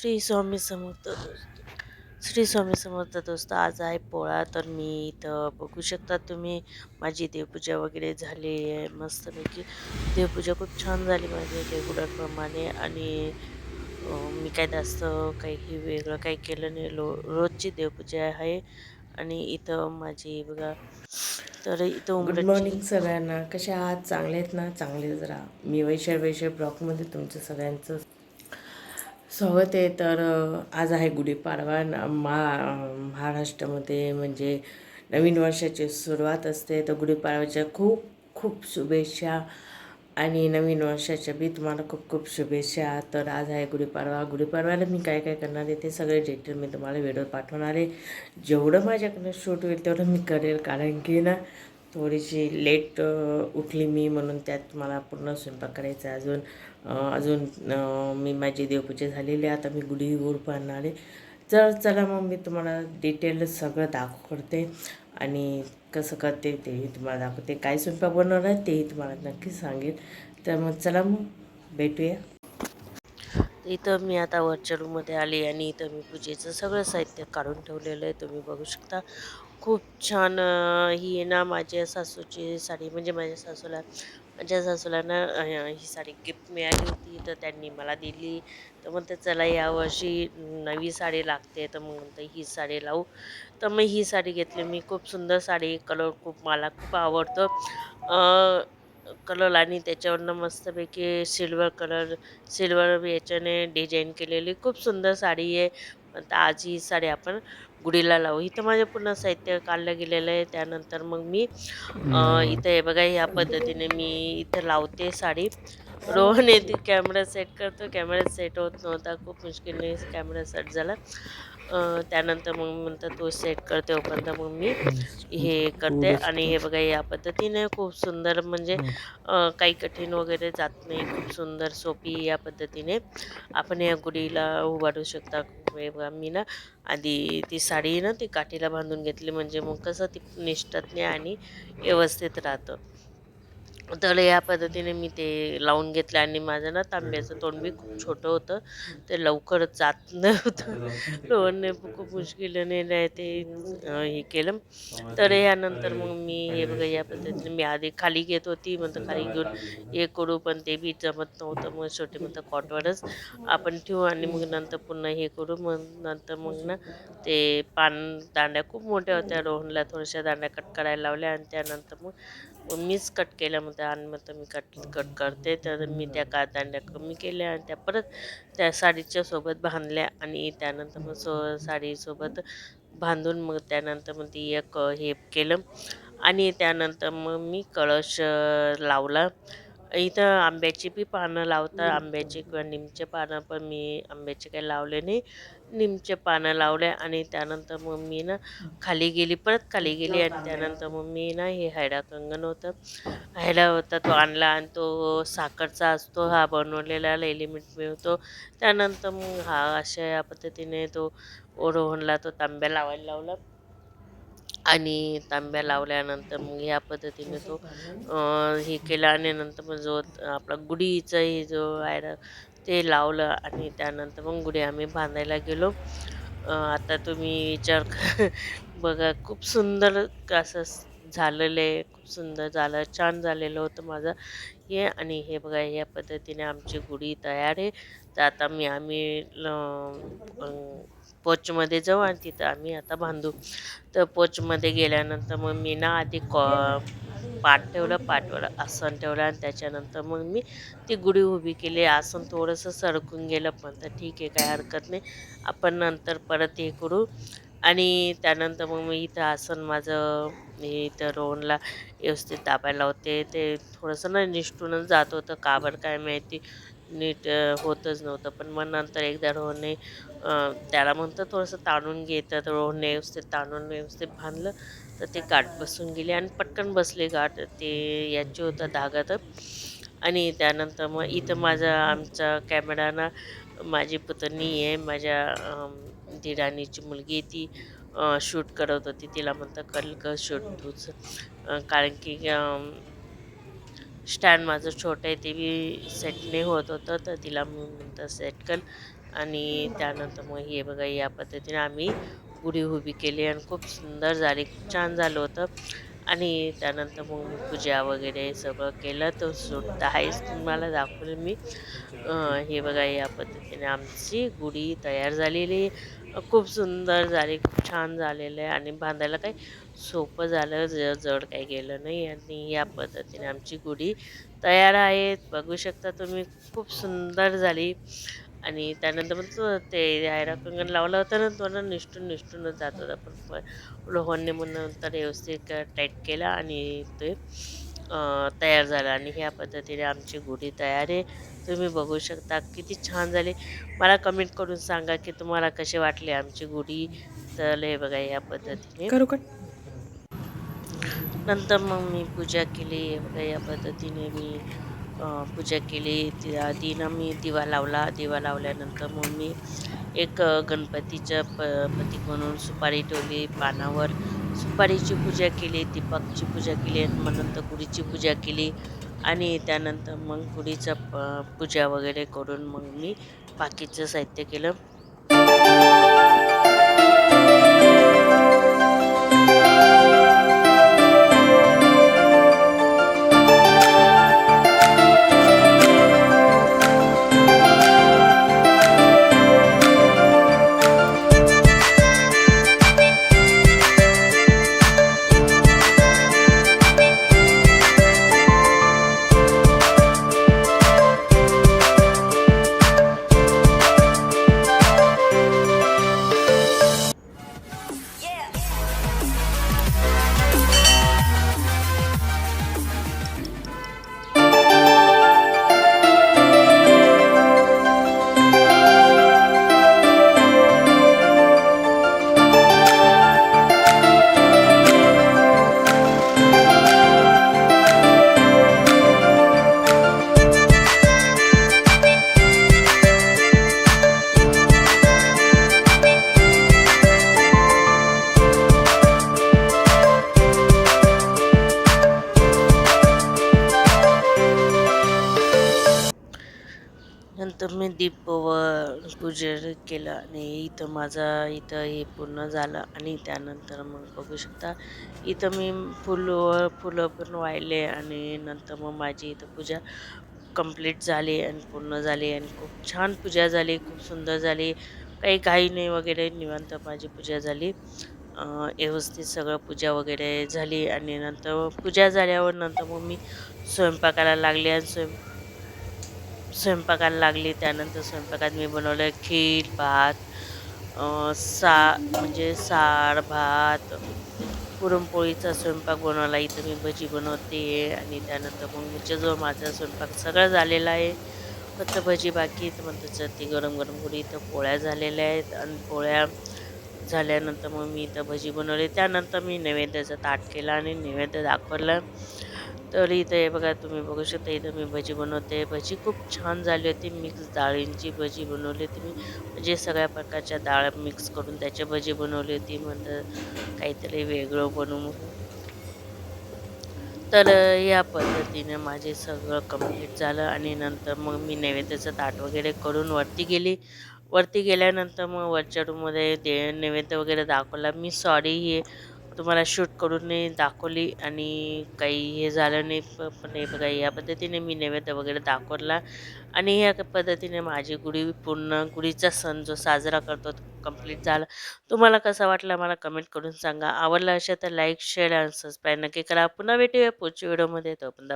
श्री स्वामी समर्थ दोस्त. श्री स्वामी समर्थ दोस्त आज आहे पोळा तर मी इथं बघू शकता तुम्ही माझी देवपूजा वगैरे झाली आहे मस्तपैकी. देवपूजा खूप छान झाली माझी रेग्युलरप्रमाणे आणि मी काय जास्त काही वेगळं काही केलं नाही. लो रोजची देवपूजा आहे. आणि इथं माझी बघा तर इथं गुड मॉर्निंग सगळ्यांना. कशा आहात? चांगले आहेत ना? चांगलेच राहा मी वैशर वैशर ब्लॉकमध्ये तुमचं सगळ्यांचं स्वागत आहे तर आज आहे गुढीपाडवा मा महाराष्ट्रामध्ये म्हणजे नवीन वर्षाची सुरुवात असते. तर गुढीपाडव्याच्या खूप खूप शुभेच्छा. आणि नवीन वर्षाच्या बी तुम्हाला खूप खूप शुभेच्छा. तर आज आहे गुढीपाडवा गुढीपाडव्याला मी काय काय करणार आहे ते सगळे डिटेल मी तुम्हाला व्हिडिओ पाठवणार आहे. जेवढं माझ्याकडनं शूट होईल तेवढं मी करेल. कारण की ना थोडीशी लेट उठली मी म्हणून त्यात मला पूर्ण स्वयंपाक करायचा आहे. अजून अजून मी माझी देवपूजा झालेली आहे. आता मी गुढी गोड पाहणार आहे. तर चला मग मी तुम्हाला डिटेल सगळं दाखवते आणि कसं करते तेही तुम्हाला दाखवते. काय स्वयंपाक बनवणार आहे तेही तुम्हाला नक्की सांगेल तर मग चला मग भेटूया. इथं मी आता वरच्या रूममध्ये आली आणि इथं मी पूजेचं सगळं साहित्य काढून ठेवलेलं आहे. तुम्ही बघू शकता. खूप छान ही आहे ना माझ्या सासूची साडी. म्हणजे माझ्या सासूला माझ्या सासूला ना ही साडी गिफ्ट मिळाली होती. तर त्यांनी मला दिली. तर म्हणते चला यावर्षी नवी साडी लागते. तर मग म्हणते ही साडी लावू. तर मग ही साडी घेतली. मी खूप सुंदर साडी कलर खूप मला खूप आवडतो. कलर आणि त्याच्यावरनं मस्तपैकी सिल्वर कलर सिल्वर याच्याने डिझाईन केलेली. खूप सुंदर साडी आहे. आता आज ही साडी आपण गुढीला लावू. इथं माझं पूर्ण साहित्य काढलं गेलेलं आहे. त्यानंतर मग मी इथं हे बघा ह्या पद्धतीने मी इथं लावते साडी. रोहन येते कॅमेरा सेट करतो. कॅमेरा सेट होत नव्हता. खूप मुश्किलने कॅमेरा सेट झाला. त्यानंतर मग नंतर तो सेट करते तोपर्यंत मग मी हे करते. आणि हे बघा या पद्धतीने खूप सुंदर म्हणजे काही कठीण वगैरे जात नाही. खूप सुंदर सोपी या पद्धतीने आपण या गुढीला उभारू शकता. हे बघा मी ना आधी ती साडी ना ती काठीला बांधून घेतली. म्हणजे मग कसं ती निष्ठत नाही आणि व्यवस्थित राहतं. तर या पद्धतीने मी ते लावून घेतलं आणि माझं ना तांब्याचं तोंड बी खूप छोटं होतं. ते लवकर जात नव्हतं. रोहनने खूप मुश्किलीने नाही ते हे केलं. तर यानंतर मग मी हे बघा या पद्धतीने मी आधी खाली घेत होती. म्हणतं खाली घेऊन हे करू पण ते बी जमत नव्हतं. मग शेवटी म्हणतं कॉटवरच आपण ठेवू आणि मग नंतर पुन्हा हे करू. मग नंतर मग ना ते पान दांड्या खूप मोठ्या होत्या. रोहनला थोड्याशा दांड्या कट करायला लावल्या आणि त्यानंतर मग मग मीच कट केल्या म्हणते आणि मग तर मी कट कट करते. तर मी त्या का दांड्या कमी केल्या आणि त्या परत त्या साडीच्या सोबत बांधल्या आणि त्यानंतर मग सो साडीसोबत बांधून मग त्यानंतर मग ती एक हे केलं. आणि त्यानंतर मग मी कळश लावला. इथं आंब्याची बी पानं लावतात. आंब्याची किंवा निमचे पानं पण मी आंब्याचे काही लावले नाही. निमचे पानं लावले आणि त्यानंतर मग मी ना खाली गेली परत खाली गेली आणि त्यानंतर मग मी ना हे हैडा कंगन होतं. हैडा होता तो आणला आणि तो साखरचा असतो हा बनवलेला लिमिट मिळतो. त्यानंतर मग हा अशा या पद्धतीने तो रोहनला तो तांब्या लावायला लावला. आणि तांब्या लावल्यानंतर मग ह्या पद्धतीने तो हे केलं आणि नंतर मग जो आपला गुढीचं हे जो आहे ना, ते लावलं आणि त्यानंतर मग गुढी आम्ही बांधायला गेलो. आता तुम्ही विचार क- बघा खूप सुंदर असं स- झालेलं आहे खूप सुंदर झालं छान झालेलं होतं माझं. हे आणि हे बघा या पद्धतीने आमची गुढी तयार आहे. तर आता मी आम्ही ल- अं, पोचमध्ये जाऊ आणि तिथं आम्ही आता बांधू. तर पोचमध्ये गेल्यानंतर मग मी ना आधी कॉ पाठ ठेवलं पाठवर आसन ठेवलं आणि त्याच्यानंतर मग मी ती गुढी उभी केली. आसन थोडंसं सरकून गेलं पण तर ठीक आहे काय हरकत नाही. आपण नंतर परत हे करू. आणि त्यानंतर मग मी इथं आसन माझं मी इथं रोहनला व्यवस्थित दाबायला होते ते थोडंसं ना निष्ठूनच जात होतं. का बरं काय माहिती. नीट होतच नव्हतं. पण मग नंतर एकदा रोहनने त्याला म्हणतं थोडंसं ताणून घेतात रोहनने व्यवस्थित ताणून व्यवस्थित बांधलं. तर ते गाठ बसून गेली आणि पटकन बसले गाठ. ते याची होतं धागा तर आणि त्यानंतर मग इथं माझा आमचा कॅमेरा ना माझी पुतणी आहे. माझ्या अं, दिराणीची मुलगी ती शूट करत होती. तिला म्हणतं कल कर शूट तूच? कारण की स्टँड माझं छोटं आहे ते बी सेट नाही होत होतं तर तिला मी म्हणतं सेट कर आणि त्यानंतर मग हे बघा या पद्धतीने आम्ही गुढी उभी केली आणि खूप सुंदर झाली खूप छान झालं होतं. आणि त्यानंतर मग मी पूजा वगैरे सगळं केलं तर सुद्धा आहेच तुम्हाला दाखवलं मी. हे बघा या पद्धतीने आमची गुढी तयार झालेली आहे. खूप सुंदर झाली खूप छान झालेलं आहे आणि बांधायला काही सोपं झालं ज जड काही गेलं नाही आणि या पद्धतीने आमची गुढी तयार आहे. बघू शकता तुम्ही खूप सुंदर झाली आणि त्यानंतर मग तो ते हायरा कंगण लावलं होतं ना तो निष्ठून निष्ठूनच जात होता. पण लोहांनी म्हणून मग नंतर व्यवस्थित टाईट केला आणि ते तयार झालं आणि ह्या पद्धतीने आमची गुढी तयार आहे. तुम्ही बघू शकता किती छान झाली. मला कमेंट करून सांगा की तुम्हाला कसे वाटले आमची गुढी? तर हे बघा या पद्धतीने. नंतर मग मी पूजा केली. बघा या पद्धतीने मी पूजा केली. ती आधी ना मी दिवा लावला. दिवा लावल्यानंतर मग मी एक अं, गणपतीचं प प्रतीक म्हणून सुपारी ठेवली. पानावर सुपारीची पूजा केली दीपकची पूजा केली आणि मग नंतर गुढीची पूजा केली. आणि त्यानंतर मग गुढीचा प पूजा वगैरे करून मग मी बाकीचं साहित्य केलं. तर मी दीप व पूजन केलं आणि इथं माझा इथं हे पूर्ण झालं आणि त्यानंतर मग बघू शकता इथं मी फुलं फुलं पण वाहिले आणि नंतर मग माझी इथं पूजा कंप्लीट झाली आणि पूर्ण झाली आणि खूप छान पूजा झाली खूप सुंदर झाली. काही काही नाही वगैरे निवांत माझी पूजा झाली. व्यवस्थित सगळं पूजा वगैरे झाली आणि नंतर पूजा झाल्यावर नंतर मग मी स्वयंपाकाला लागले आणि स्वयं स्वयंपाकाला लागली. त्यानंतर स्वयंपाकात मी बनवलं खीर भात सा म्हणजे साळ भात. पुरणपोळीचा स्वयंपाक बनवला. इथं मी भजी बनवते आणि त्यानंतर मग ह्याच्याजवळ माझा स्वयंपाक सगळा झालेला आहे. फक्त भजी बाकी तर मग त्याचं ती गरम गरम गुढी इथं पोळ्या झालेल्या आहेत. आणि पोळ्या झाल्यानंतर मग मी इथं भजी बनवली. त्यानंतर मी नैवेद्याचा ताट केला आणि नैवेद्य दाखवलं. तर इथं हे बघा तुम्ही बघू शकता इथं मी भजी बनवते. भजी खूप छान झाली होती मिक्स डाळींची भजी बनवली होती मी. म्हणजे सगळ्या प्रकारच्या डाळ मिक्स करून त्याची भजी बनवली होती म्हणलं काहीतरी वेगळं बनवू तर या पद्धतीने माझे सगळं कंप्लीट झालं आणि नंतर मग मी नैवेद्याचं ताट वगैरे करून वरती गेली. वरती गेल्यानंतर मग वरच्या रूममध्ये दे नैवेद्य वगैरे दाखवला. मी सॉरी हे तुम्हाला शूट करून नाही दाखवली आणि काही हे झालं नाही प- पण हे बघा या पद्धतीने मी नैवेद्य वगैरे दाखवला आणि ह्या पद्धतीने माझी गुढी पूर्ण गुढीचा सण जो साजरा करतो कंप्लीट झाला. तुम्हाला कसा वाटला मला कमेंट करून सांगा. आवडला असेल तर लाईक शेअर आणि सबस्क्राईब नक्की करा. पुन्हा भेटूया पुढच्या व्हिडिओमध्ये तोपर्यंत